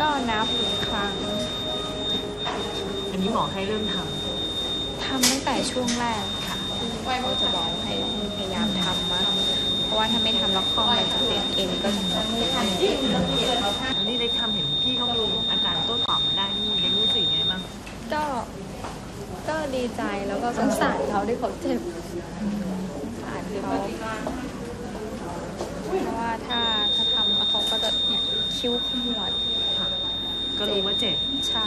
ก็นับครั้งอันนี้หมอให้เริ่มททำตั้งแต่ช่วงแรกค่ะเขาจะบอกให้พยายามทำมาเพราะว่าถ้าไม่ทำแล้วข้อมันจะเป็นเอ็นก็จะหมดำอันนี้เล็กทำเห็นพี่เขามีอาการโต้ตอบมาได้นี่เล็กรู้สึกยังไงบ้างก็ก็ดีใจแล้วก็สงสารเขาที่เขาเจ็บสงสารเขาเพราะว่าถ้าถ้าทำแล้วเขาก็จะเนี่ยคิ้วขมวดค่ะ ก็รู้ว่าเจ็บ ใช่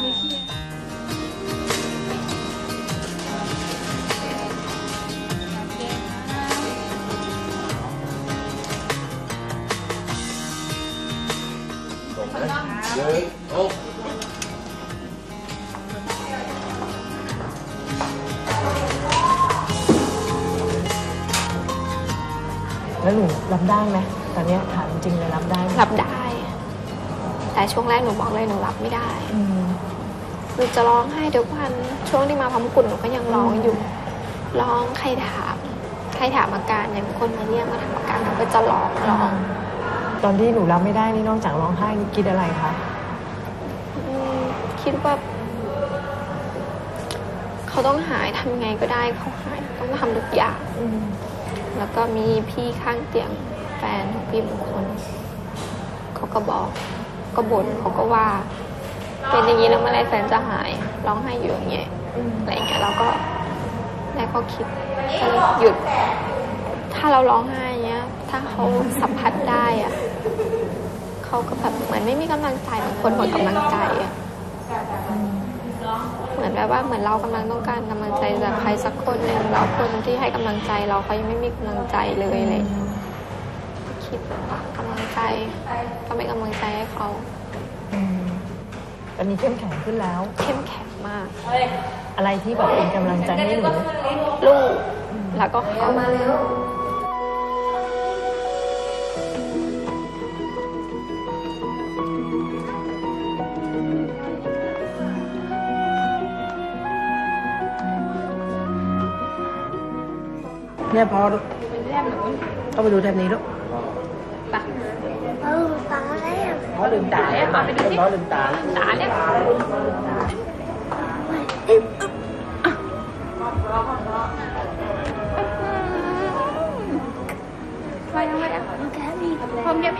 แล้วหนูรับได้ไหมตอนเนี้ยถามจริงเลยรับได้ไหมรับได้ แต่ช่วงแรกหนูบอกเลยหนูรับไม่ได้อืมหนูจะร้องไห้ทุกวันช่วงที่มาพร้อมกุ่นหนูก็ยังร้องอยู่ร้องใครถามใครถามอาการอย่างคนมาเรียกมาถามอาการหนูก็จะร้องร้องตอนที่หนูรับไม่ได้นี่นอกจากร้องไห้นี่คิดอะไรคะอืมคิดว่าเขาต้องหายทำไงก็ได้เขาหายต้องทำทุกอย่างอืมแล้วก็มีพี่ข้างเตียงแฟนของพี่บางคนเขาก็บอก ก็บ่นเขาก็ว่า เป็นอย่างนี้แล้วเมื่อไรแฟนจะหายร้องไห้อยู่อย่างเงี้ยอะไรอย่างเงี้ยเราก็แล้วก็คิดก็เลยหยุด ถ้าเราร้องไห้เงี้ย ถ้าเขาสัมผัสได้อะเขาก็แบบเหมือนไม่มีกำลังใจเหมือนคนหมดกำลังใจอะเหมือนแบบว่าเหมือนเรากำลังต้องการกำลังใจจากใครสักคนหนึ่งแล้วคนที่ให้กำลังใจเราเขายังไม่มีกำลังใจเลยอะไรอย่างเลย คิดกำลังใจก็เป็นกำลังใจให้เขาอืมตอนนี้เข้มแข็งขึ้นแล้ว เข้มแข็งมาก อะไรที่แบบเป็นกำลังใจให้หนูลูกแล้วก็เขามาแล้วเนี่ยพอลูกเข้าไปดูแทบนี้ลูกเออตายแล้ว ตาตาเนี่ยไปยังไงอะแค่นี้พร้อมยั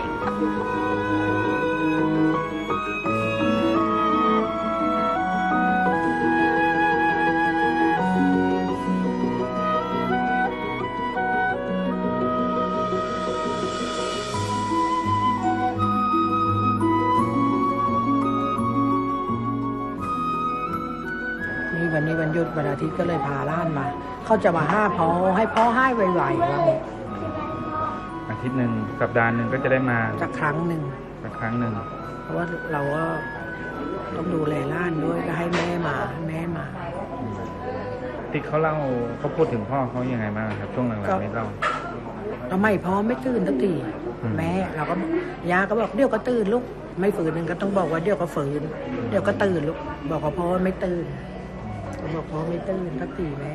นี่วันนี้วันหยุดวันอาทิตย์ก็เลยพาล้านมา เขาจะมาห้าพอให้พ่อให้ไวๆว่างี้อาทิตย์หนึ่งสัปดาห์หนึ่งก็จะได้มาสักครั้งหนึ่งสักครั้งหนึ่งเพราะว่าเราก็ต้องดูแลล้านด้วยก็ให้แม่มาแม่มาติ๊กเขาเล่าเขาพูดถึงพ่อเขายังไงบ้างครับ ช่วงหลังก็ๆนี้เล่าทำไมพ่อไม่ตื่นสักทีอืมแม่เราก็ยาก็บอกเดี๋ยวก็ตื่นลูกไม่ฝืนหนึ่งก็ต้องบอกว่าเดี๋ยวก็ฝืน เดี๋ยวก็ตื่นลูกบอกว่าพ่อไม่ตื่น ก็บอกพ่อไม่ตื่นสักทีแม่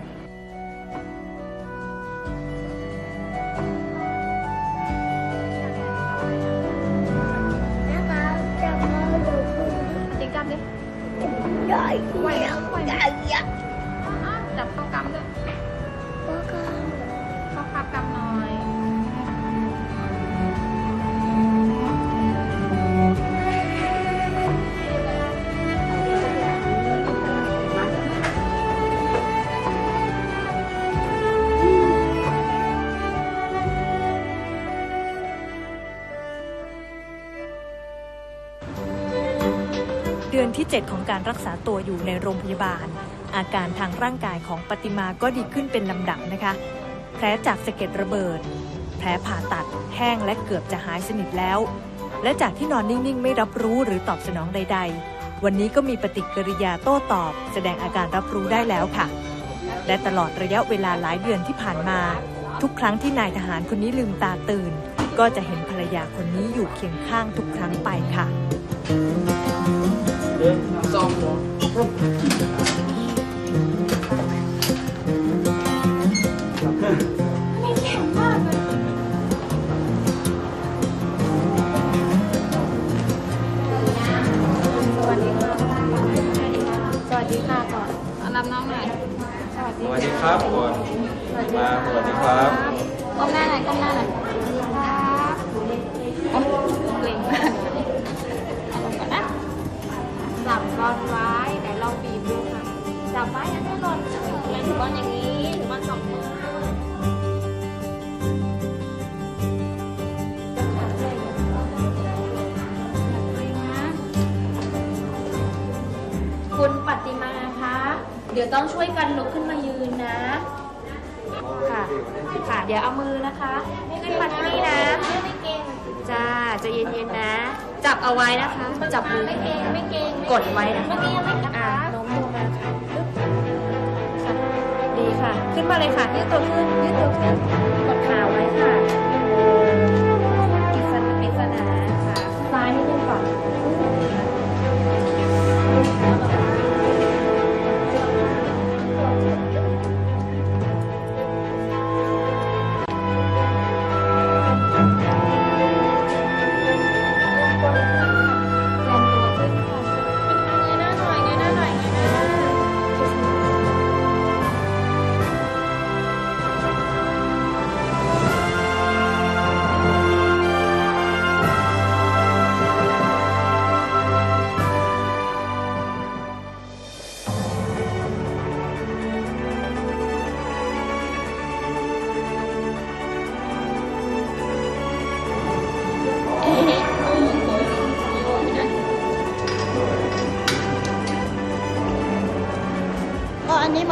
นะคะจะมาดูคุณจริงจังดิใหญ่ใหญ่ใหญ่ใหญ่จับเข้ากำด้วยก็ก็เข้าพับกำหน่อย อนที่ 7 ของการรักษาตัวอยู่ในโรงพยาบาล อาการทางร่างกายของปฏิมาก็ดีขึ้นเป็นลำดับนะคะ แผลจากสะเก็ดระเบิด แผลผ่าตัด แห้งและเกือบจะหายสนิทแล้ว และจากที่นอนนิ่งๆ ไม่รับรู้หรือตอบสนองใด ๆ วันนี้ก็มีปฏิกิริยาโต้ตอบ แสดงอาการรับรู้ได้แล้วค่ะ และตลอดระยะเวลาหลายเดือนที่ผ่านมา ทุกครั้งที่นายทหารคนนี้ลืมตาตื่น ก็จะเห็นภรรยาคนนี้อยู่เคียงข้างทุกครั้งไปค่ะ เคุณปฏิมาคะ เดี๋ยวต้องช่วยกันลุกขึ้นมายืนนะ ค่ะ ค่ะ เดี๋ยวเอามือนะคะขึ้นมาที่นี่นะ ไม่เก่งจ้าใจะเย็นๆนะ จับเอาไว้นะคะ จับมือไม่เก่งไม่เก่งกดไว้นะคะเมื่อกี้ยังไม่อ่าโน้มตัวมาค่ะปึ๊บค่ะ ดีค่ะ ขึ้นมาเลยค่ะยืดตัวขึ้นยืดตัวขึ้น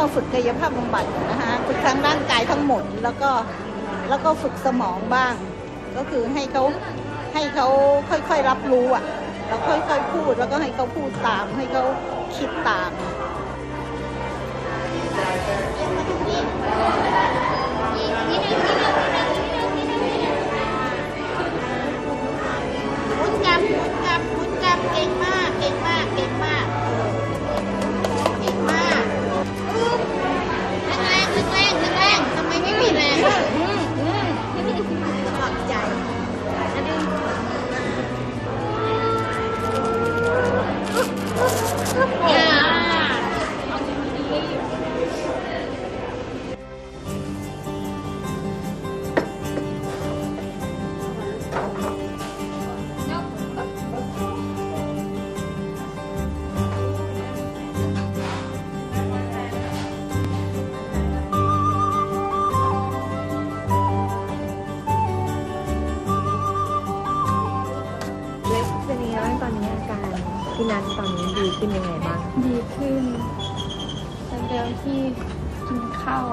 มาฝึกกายภาพบำบัดนะคะฝึกทั้งร่างกายทั้งหมดแล้วก็แล้วก็ฝึกสมองบ้าง ก็คือให้เขาให้เขาค่อยๆรับรู้อะแล้วค่อยๆพูดแล้วก็ให้เขาพูดตาม ให้เขาคิดตาม นัทตอนนี้ดีขึ้นยังไงบ้าง ดีขึ้นจากเดิมที่กินข้าว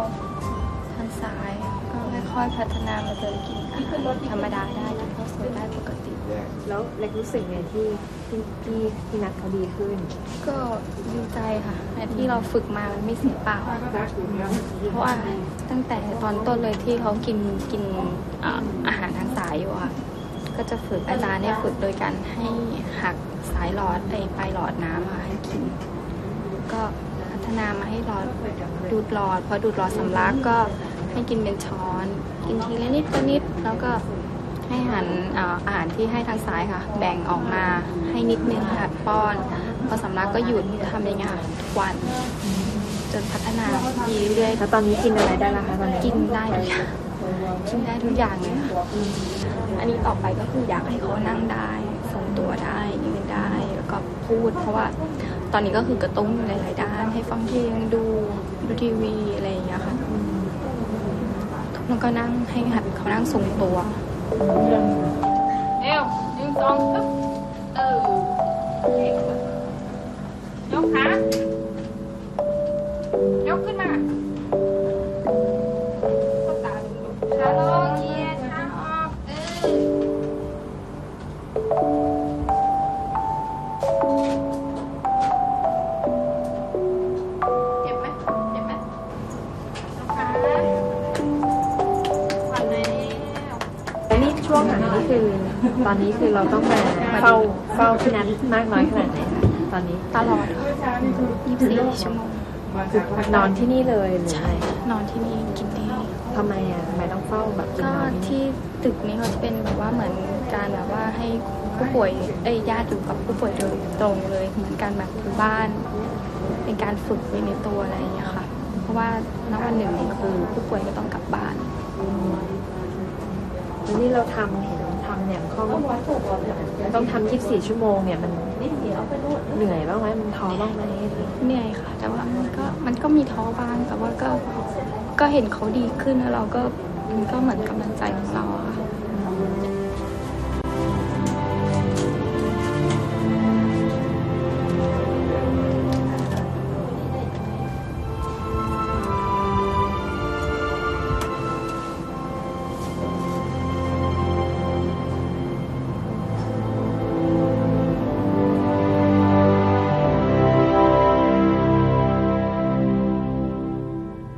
ทางซ้าย ก็ค่อยๆพัฒนามาเดินกินอาหารธรรมดาได้กินข้าวสวยได้ปกติ แล้วเล็กรู้สึกไงที่ที่ที่พี่นัทเขาดีขึ้น ก็ดีใจค่ะแต่ที่เราฝึกมามันไม่เสียเปล่าเพราะว่าตั้งแต่ตอนต้นเลยที่เขากินกินอ่าอาหารทางสายอยู่อะค่ะ ก็จะฝึกอาจารย์เนี่ยฝึกโดยการให้หักสายหลอดไอปลายหลอดน้ำอะให้กิน ก็พัฒนามาให้หลอดดูดหลอด พอดูดหลอดสำลักก็ให้กินเป็นช้อน กินทีละนิดละนิดแล้วก็ให้หันอ่าอาหารที่ให้ทางซ้ายค่ะ แบ่งออกมาให้นิดนึงหัดป้อนพอสำลักก็หยุดทำอย่างเงี้ยค่ะทุกวัน จนพัฒนาดีเรื่อยๆแล้วตอนนี้กินอะไรได้แล้วคะตอนนี้กินได้ทุกอย่าง กินได้ทุกอย่างเลยค่ะอันนี้ต่อไปก็คืออยากให้เขานั่งได้ทรงตัวได้ยืนได้แล้วก็พูด เพราะว่าตอนนี้ก็คือกระตุ้นหลาย ๆ ด้าน ให้ฟังเพลงดูดูทีวีอะไรอย่างเงี้ยค่ะแล้วก็นั่งให้หัดเขานั่งทรงตัวเร็วยืนตรงปึ๊บเออยกขายกขึ้นมา อนนี้คือเราต้องมาเฝ้าเฝ้าพี่นัทมากน้อยขนาดไหนคะตอนนี้ตลอด24ชั่วโมงคือนอนที่นี่เลยหรือใช่นอนที่นี่กินที่นี่ทำไมอะทำไมต้องเฝ้าแบบกินก็นอนที่นี่ที่ตึกนี้เขาจะเป็นแบบว่าเหมือนการแบบว่าให้ผู้ป่วยเอ้ยญาติอยู่กับผู้ป่วยโดยตรงเลยเหมือนการแบบอยู่บ้าน เป็นการฝึกไว้ในตัวอะไรอย่างเงี้ยค่ะ เพราะว่าณวันหนึ่งคือผู้ป่วยก็ต้องกลับบ้านแล้วนี่เราทำเห็น เนี่ยเขาต้องทำ24ชั่วโมงเนี่ยมันเหนื่อยบ้างไหมมันท้อบ้างไหมเหนื่อยค่ะ แต่ว่ามันก็มันก็มีท้อบ้างแต่ว่าก็ก็เห็นเขาดีขึ้นแล้วเราก็มันก็เหมือนกำลังใจของเราค่ะ